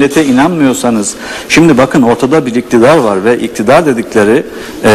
millete inanmıyorsanız şimdi bakın ortada bir iktidar var ve iktidar dedikleri e,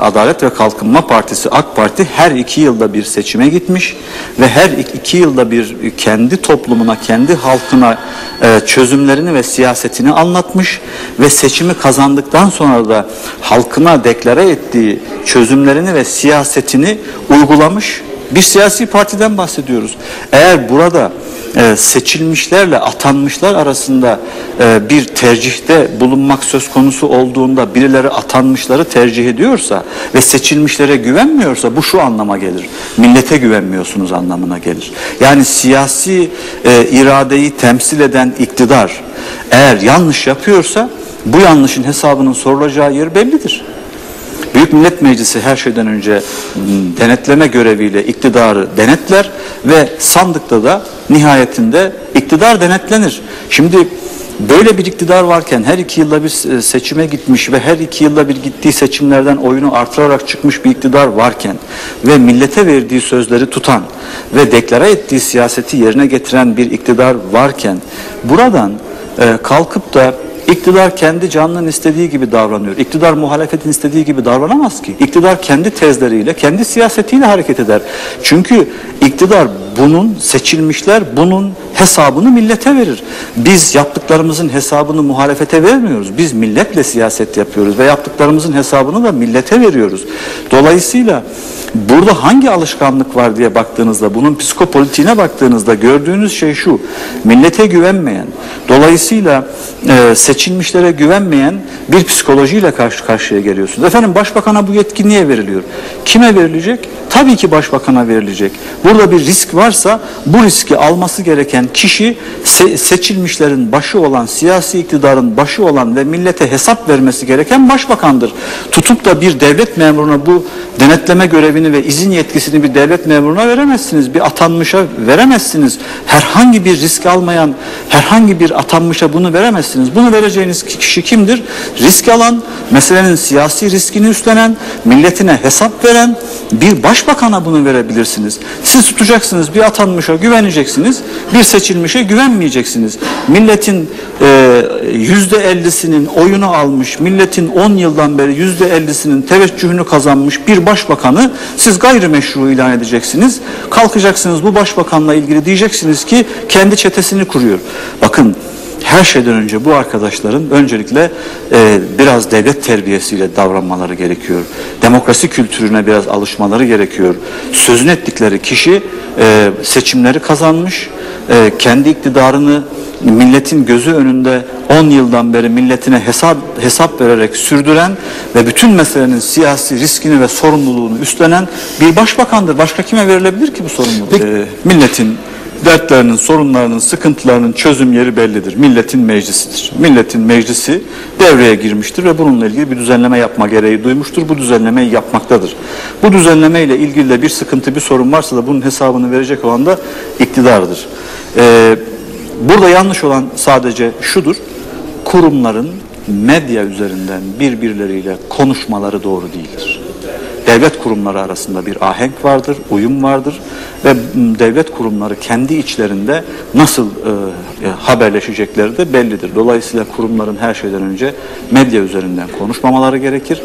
Adalet ve Kalkınma Partisi AK Parti her iki yılda bir seçime gitmiş ve her iki, yılda bir kendi toplumuna kendi halkına e, çözümlerini ve siyasetini anlatmış ve seçimi kazandıktan sonra da halkına deklare ettiği çözümlerini ve siyasetini uygulamış bir siyasi partiden bahsediyoruz. Eğer burada e, seçilmişlerle atanmışlar arasında e, bir tercihte bulunmak söz konusu olduğunda birileri atanmışları tercih ediyorsa ve seçilmişlere güvenmiyorsa bu şu anlama gelir. Millete güvenmiyorsunuz anlamına gelir. Yani siyasi e, iradeyi temsil eden iktidar eğer yanlış yapıyorsa bu yanlışın hesabının sorulacağı yer bellidir. Büyük Millet Meclisi her şeyden önce m, denetleme göreviyle iktidarı denetler ve sandıkta da nihayetinde iktidar denetlenir. Şimdi böyle bir iktidar varken her iki yılda bir e, seçime gitmiş ve her iki yılda bir gittiği seçimlerden oyunu artırarak çıkmış bir iktidar varken ve millete verdiği sözleri tutan ve deklare ettiği siyaseti yerine getiren bir iktidar varken buradan e, kalkıp da İktidar kendi canının istediği gibi davranıyor. İktidar muhalefetin istediği gibi davranamaz ki. İktidar kendi tezleriyle, kendi siyasetiyle hareket eder. Çünkü iktidar bunun, seçilmişler bunun hesabını millete verir. Biz yaptıklarımızın hesabını muhalefete vermiyoruz. Biz milletle siyaset yapıyoruz ve yaptıklarımızın hesabını da millete veriyoruz. Dolayısıyla burada hangi alışkanlık var diye baktığınızda, bunun psikopolitiğine baktığınızda gördüğünüz şey şu. Millete güvenmeyen, dolayısıyla e, seçilmişlere güvenmeyen bir psikolojiyle karşı karşıya geliyorsunuz. Efendim başbakana bu yetki niye veriliyor? Kime verilecek? Tabii ki başbakana verilecek. Burada bir risk varsa bu riski alması gereken kişi se- seçilmişlerin başı olan, siyasi iktidarın başı olan ve millete hesap vermesi gereken başbakandır. Tutup da bir devlet memuruna bu denetleme görevini ve izin yetkisini bir devlet memuruna veremezsiniz. Bir atanmışa veremezsiniz. Herhangi bir risk almayan, herhangi bir atanmışa bunu veremezsiniz. Bunu vereceğiniz kişi kimdir? Risk alan, meselenin siyasi riskini üstlenen, milletine hesap veren bir başbakana bunu verebilirsiniz. Siz tutacaksınız bir atanmışa güveneceksiniz, bir seçilmişe güvenmeyeceksiniz. Milletin e, yüzde ellisinin oyunu almış, milletin 10 yıldan beri yüzde ellisinin teveccühünü kazanmış bir başbakanı siz gayrimeşru ilan edeceksiniz. Kalkacaksınız bu başbakanla ilgili diyeceksiniz ki kendi çetesini kuruyor. Bakın her şeyden önce bu arkadaşların öncelikle e, biraz devlet terbiyesiyle davranmaları gerekiyor. Demokrasi kültürüne biraz alışmaları gerekiyor. Sözün ettikleri kişi e, seçimleri kazanmış, e, kendi iktidarını milletin gözü önünde 10 yıldan beri milletine hesap hesap vererek sürdüren ve bütün meselenin siyasi riskini ve sorumluluğunu üstlenen bir başbakandır. Başka kime verilebilir ki bu sorumluluk? E, milletin dertlerinin, sorunlarının, sıkıntılarının çözüm yeri bellidir. Milletin meclisidir. Milletin meclisi devreye girmiştir ve bununla ilgili bir düzenleme yapma gereği duymuştur. Bu düzenlemeyi yapmaktadır. Bu düzenleme ile ilgili de bir sıkıntı, bir sorun varsa da bunun hesabını verecek olan da iktidardır. Ee, burada yanlış olan sadece şudur. Kurumların medya üzerinden birbirleriyle konuşmaları doğru değildir devlet kurumları arasında bir ahenk vardır, uyum vardır ve devlet kurumları kendi içlerinde nasıl e, haberleşecekleri de bellidir. Dolayısıyla kurumların her şeyden önce medya üzerinden konuşmamaları gerekir.